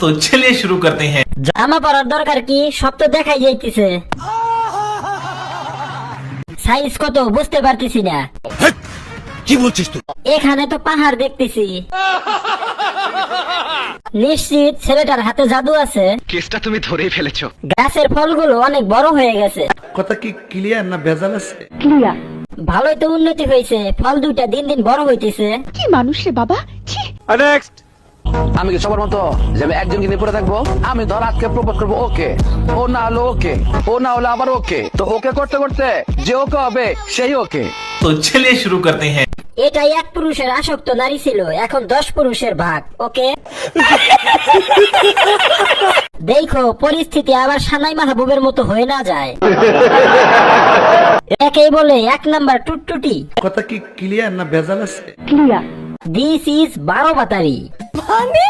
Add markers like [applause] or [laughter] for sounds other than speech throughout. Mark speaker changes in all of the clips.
Speaker 1: তো চলিয়ে শুরু করতে হ্যাঁ
Speaker 2: জামা পরার দরকার কি? সব তো দেখাই যাইতেছে। সাইজ কত? বুঝতে পারতেছি না।
Speaker 3: কি বলছিস তুই?
Speaker 2: এখানে তো পাহাড় দেখতেছি। নিশ্চিত ছেলেটার হাতে জাদু আছে।
Speaker 3: কেসটা তুমি ধরেই ফেলেছো।
Speaker 2: গাছের ফলগুলো অনেক বড় হয়ে গেছে।
Speaker 4: কথা কি ক্লিয়ার না ভেজাল আছে?
Speaker 2: ক্লিয়ার ভালোই তো উন্নতি হয়েছে। ফল দুইটা দিন দিন বড় হইতেছে।
Speaker 5: কি মানুষ রে বাবা? ছি!
Speaker 6: নেক্সট আমি কি সবার মতো যে আমি একজনকে নিয়ে পড়ে থাকব? আমি ধর আজকে প্রপোজ করব ওকে। ও না হলো ওকে। ও না হলো আবার ওকে। তো ওকে করতে করতে যে ওকে হবে সেই ওকে।
Speaker 1: তো ছেলে শুরু করতে হ্যাঁ।
Speaker 2: এটা এক পুরুষের আসক্ত নারী ছিল এখন দশ পুরুষের ভাগ ওকে? দেখো পরিস্থিতি আবার সানাই মাহবুবের মতো হয়ে না যায়। একেই বলে এক নাম্বার টুটটুটি।
Speaker 4: কথা কি ক্লিয়ার না বেজাল আছে?
Speaker 2: ক্লিয়ার দিস ইজ বারো বাতারি।
Speaker 5: মানে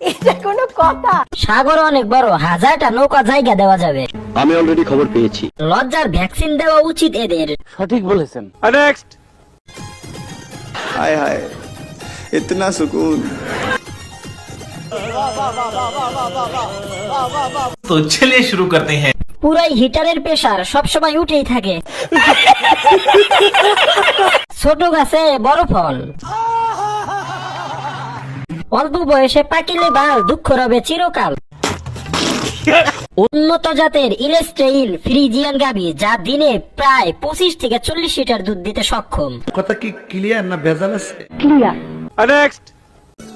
Speaker 5: এটা কোনো কথা?
Speaker 2: সাগর অনেক হাজারটা নৌকা জায়গা দেওয়া যাবে।
Speaker 6: আমি অলরেডি খবর পেয়েছি।
Speaker 2: লজ্জার ভ্যাকসিন দেওয়া উচিত এদের।
Speaker 6: সঠিক বলেছেন।
Speaker 7: নেক্সট ইতনা
Speaker 1: সুকুন। তো শুরু করতে হ্যাঁ।
Speaker 2: পুরাই হিটারের প্রেসার সবসময় উঠেই থাকে। [laughs] ছোট গাছে বড় ফল। অল্প বয়সে পাকিলে বাল দুঃখ রবে চিরকাল উন্নত জাতের ইলেস্টেইল ফ্রিজিয়ান গাবি যা দিনে প্রায় পঁচিশ থেকে চল্লিশ লিটার দুধ দিতে সক্ষম
Speaker 4: কথা কি ক্লিয়ার না ভেজাল আছে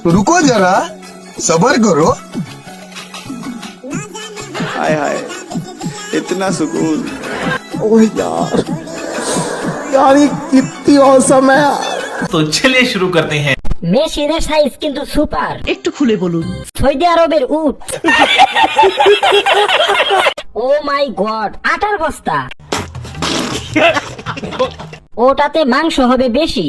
Speaker 8: रुको जरा सबर करो
Speaker 7: हाय हाय इतना सुकून
Speaker 8: ओह यार यार ये कितनी औसम है यार
Speaker 1: तो चलिए शुरू करते हैं
Speaker 2: মেশিনের সাইজ কিন্তু সুপার
Speaker 5: একটু খুলে বলুন।
Speaker 2: সৌদি আরবের উট। ও মাই গড আটার বস্তা। ওটাতে মাংস হবে বেশি।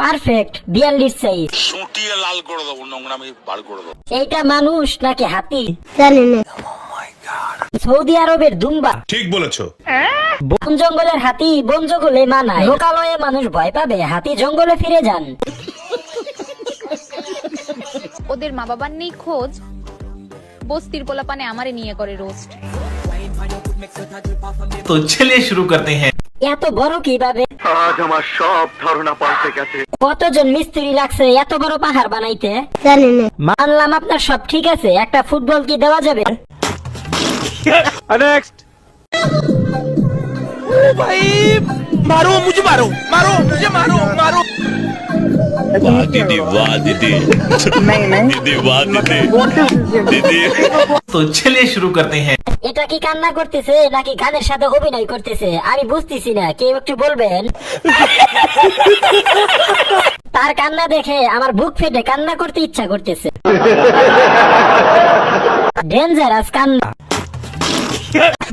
Speaker 2: পারফেক্ট বিয়াল্লিশ সাইজ
Speaker 9: সুটিয়ে লাল করে দেবো নোংরামি বার করে দেবো।
Speaker 2: এইটা মানুষ নাকি হাতি? সৌদি আরবের দুম্বা।
Speaker 9: ঠিক বলেছ।
Speaker 2: বন জঙ্গলের হাতি বন জঙ্গলে মানায়। লোকালয়ে মানুষ ভয় পাবে হাতি জঙ্গলে ফিরে যান।
Speaker 10: ওদের মা বাবার নেই খোঁজ। বস্তির পোলাপানে আমারে নিয়ে করে রোস্ট।
Speaker 1: তো ছেলে শুরু করতে হ্যাঁ।
Speaker 2: এত বড় কীভাবে?
Speaker 3: আজ আমার সব ধারণা পাল্টে গেছে।
Speaker 2: কতজন মিস্ত্রি লাগছে এত বড় পাহাড় বানাইতে? জানি না। মানলাম আপনার সব ঠিক আছে একটা ফুটবল কি দেওয়া যাবে? [laughs]
Speaker 3: মারো মুঝে মারো মারো মুঝে মারো মারো
Speaker 9: दीदी वाह दीदी दीदी वाह दीदी दीदी
Speaker 1: तो चलिए शुरू करते हैं
Speaker 2: এটা কি কান্না করতেছে নাকি গানের সাথে অভিনয় করতেছে আমি বুঝতেছি না কেউ একটু বলবেন তার কান্না দেখে আমার বুক ফেটে কান্না করতে ইচ্ছা করতেছে [laughs] ডেঞ্জারাস কান্না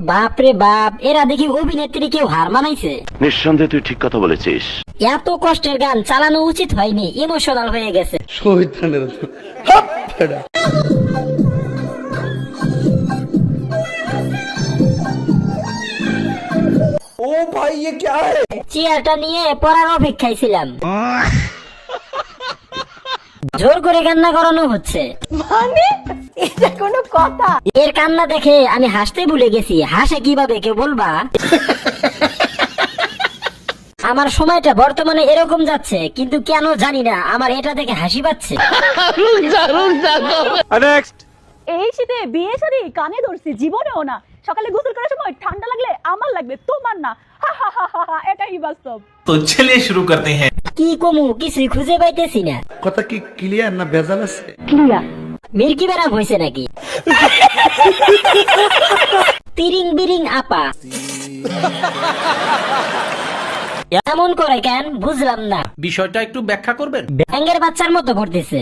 Speaker 2: বাপরে বাপ এরা দেখি অভিনেত্রী কেউ হার মানাইছে
Speaker 6: নিঃসন্দেহে তুই ঠিক কথা বলেছিস
Speaker 2: এত কষ্টের গান চালানো উচিত হয়নি ইমোশনাল হয়ে গেছে
Speaker 8: ओ भाई ये क्या है
Speaker 2: চেয়ারটা নিয়ে পড়ার অপেক্ষায় ছিলাম জোর করে কান্না করানো হচ্ছে।
Speaker 5: মানে? এটা কোনো কথা?
Speaker 2: এর কান্না দেখে আমি হাসতে ভুলে গেছি। হাসে কীভাবে কেউ বলবা? আমার সময়টা বর্তমানে এরকম যাচ্ছে কিন্তু কেন জানি না আমার এটা দেখে হাসি পাচ্ছে।
Speaker 5: এই শীতে বিয়ে শাড়ি কানে ধরছি জীবনেও না। সকালে গোসল করার সময় ঠান্ডা লাগলে আমার লাগবে তোমার না। হা হা হা হা এটাই বাস্তব।
Speaker 1: তো চলে শুরু করতে হ্যাঁ।
Speaker 2: কি কমু? কিছুই খুঁজে পাইতেছি না।
Speaker 4: কথা কি ক্লিয়ার না ভেজাল আছে?
Speaker 2: ক্লিয়ার মির্কি বেড়াম হয়েছে নাকি? তিরিং বিরিং আপা। এমন করে কেন? বুঝলাম না।
Speaker 3: বিষয়টা একটু ব্যাখ্যা করবেন?
Speaker 2: ব্যাঙ্গের বাচ্চার মতো করতেছে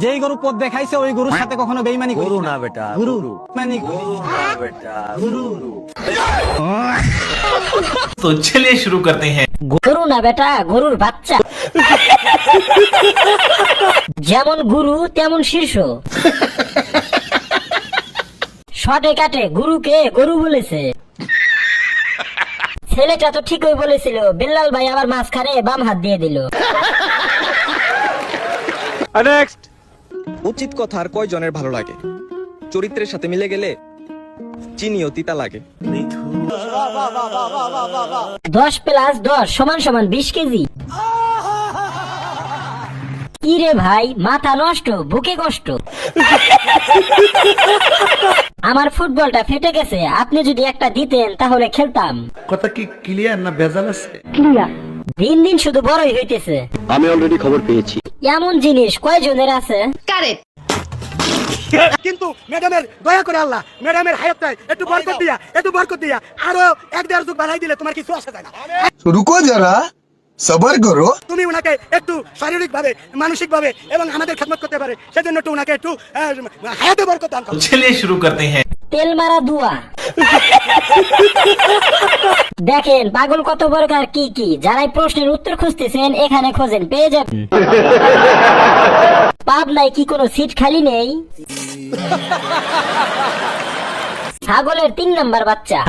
Speaker 11: যেই গরু পথ দেখাইছে ওই গরুর সাথে কখনো বেইমানি মানে গরু না। বেটা গুরু মানে
Speaker 1: গরু তো চলিয়ে শুরু করতে হ্যাঁ।
Speaker 2: গরু না বেটা গরুর বাচ্চা। যেমন গুরু তেমন শীর্ষ শটে কাটে গুরুকে গরু বলেছে। ছেলেটা তো ঠিকই বলেছিল বিল্লাল ভাই আবার মাঝখানে বাম হাত দিয়ে দিল।
Speaker 11: নেক্সট উচিত কথা আর কয়জনের ভালো লাগে? চরিত্রের সাথে মিলে গেলে চিনিও তিতা লাগে।
Speaker 2: দশ প্লাস দশ সমান সমান বিশ কেজি। কি রে ভাই মাথা নষ্ট বুকে কষ্ট। আমার ফুটবলটা ফেটে গেছে আপনি যদি একটা দিতেন তাহলে খেলতাম।
Speaker 4: কথা কি ক্লিয়ার না ভেজাল আছে?
Speaker 2: দিন দিন শুধু বড়ই হইতেছে।
Speaker 3: আমি অলরেডি খবর পেয়েছি।
Speaker 2: এমন জিনিস কয়জনের আছে?
Speaker 11: কারেক্ট কিন্তু ম্যাডামের দয়া করে আল্লাহ ম্যাডামের হায়াতটাই একটু বরকত দিয়া একটু বরকত দিয়া আরও এক দেড় যুগ বাড়াই দিলে তোমার কিছু আসা যায় না।
Speaker 8: রুকো যারা সবার করো।
Speaker 11: তুমি উনাকে একটু শারীরিক ভাবে মানসিক ভাবে এবং আমাদের খেদমত করতে পারে সেজন্য একটু উনাকে একটু হায়াতে বরকত দান করো।
Speaker 1: চলে শুরু করতে হ্যাঁ।
Speaker 2: তেল মারা দুয়া দেখেন পাগল কত প্রকার কি কি? যারাই প্রশ্নের উত্তর খুঁজতেছেন এখানে খোঁজেন পেয়ে যাবেন। পাবনায় কি কোনো সিট খালি নেই? ছাগলের তিন নাম্বার বাচ্চা।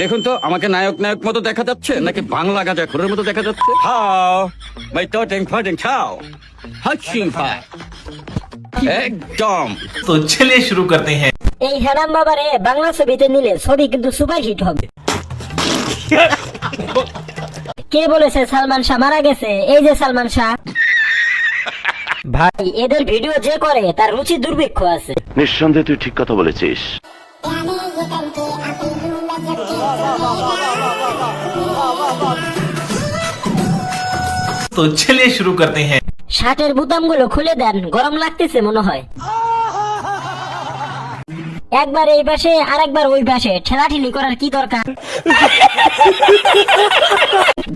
Speaker 6: দেখুন তো আমাকে নায়ক নায়ক মতো দেখা যাচ্ছে নাকি বাংলা গাজা ঘোরের মতো দেখা যাচ্ছে? হাও ভাই তো টেং ফাটিং খাও হাচ্ছিং ফা একদম।
Speaker 1: তো ছেলে শুরু করতে হ্যাঁ।
Speaker 2: এই হ্যাঁ বাবা রে বাংলা ছবিতে নিলে ছবি কিন্তু সুপার হিট হবে। কে বলেছে সালমান শাহ মারা গেছে? এই যে সালমান শাহ। ভাই এদের ভিডিও যে করে তার রুচি দুর্ভিক্ষ আছে।
Speaker 3: নিঃসন্দেহে তুই ঠিক কথা বলেছিস।
Speaker 1: তো ছেলে শুরু করতে হ্যাঁ।
Speaker 2: শার্টের বুতামগুলো খুলে দেন গরম লাগতেছে মনে হয়। একবার এই পাশে আর একবার ওই পাশে ঠেলাঠেলি করার কি দরকার?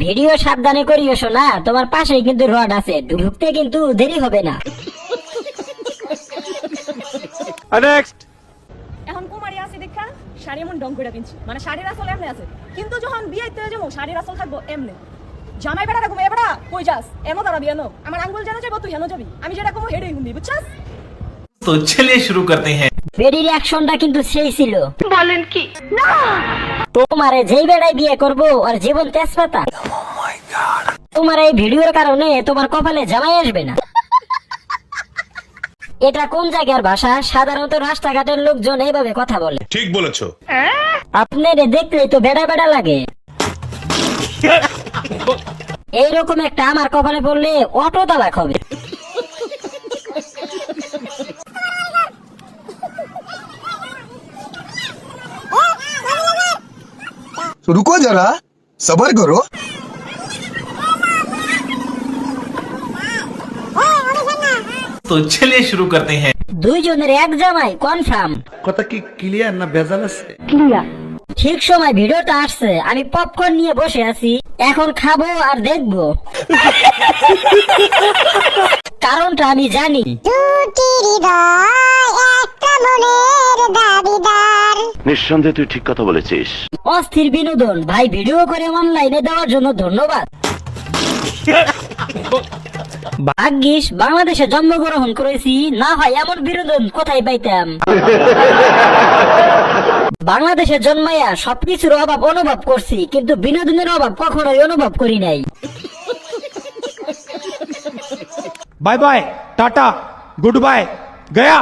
Speaker 2: ভিডিও সাবধানে করিও শোনা তোমার পাশেই কিন্তু রড আছে ঢুকতে কিন্তু দেরি হবে না।
Speaker 5: এখন কুমারী আছে দেখা শাড়ি এমন ডং করে মানে শাড়ির আসল এমনি আছে। কিন্তু যখন বিয়েতে যাব শাড়ির আসল থাকব এমনি। জামাই বেড়া রাখব বেড়া কই যাস? এমন দাঁড়াবি এনো আমার আঙ্গুল জানা যাব তুই এনো যাবি। আমি যেটা কমো হেডে ঘুমবি বুঝছাস?
Speaker 1: তো চলে শুরু করতে হ্যাঁ।
Speaker 2: এর রিয়াকশনটা কিন্তু সেই ছিল। বলেন কি? না! তোমারে যেই বেড়াই বিয়ে করব আর জীবন তেজপাতা। তোমার এই ভিডিওর কারণে তোমার কপালে জামাই আসবে না। এটা কোন জায়গার ভাষা? সাধারণত রাস্তাঘাটের লোকজন এইভাবে কথা বলে।
Speaker 9: ঠিক বলেছ।
Speaker 2: আপনারে দেখলেই তো বেড়া বেড়া লাগে। এইরকম একটা আমার কপালে পড়লে অটো তালাক হবে
Speaker 8: रुको जरा सबर करो
Speaker 1: तो चलिए शुरू करते हैं
Speaker 2: দুইজনের এক জামাই কনফার্ম
Speaker 4: কথা কি ক্লিয়ার না ভেজাল আছে
Speaker 2: ঠিক সময় ভিডিওটা আসছে আমি পপকর্ন নিয়ে বসে আছি এখন খাব আর দেখব। কারণটা আমি জানি।
Speaker 3: নিঃসন্দেহে তুই ঠিক কথা বলেছিস।
Speaker 2: অস্থির বিনোদন। ভাই ভিডিও করে অনলাইনে দেওয়ার জন্য ধন্যবাদ। ভাগ্যিস বাংলাদেশে জন্মগ্রহণ করেছি, না হয় এমন বিনোদন কোথায় পাইতাম? বাংলাদেশে জন্মাইয়া সবকিছুর অভাব অনুভব করছি, কিন্তু বিনোদনের অভাব কখনোই অনুভব করি নাই।
Speaker 11: Bye bye, tata, good bye, Gaya.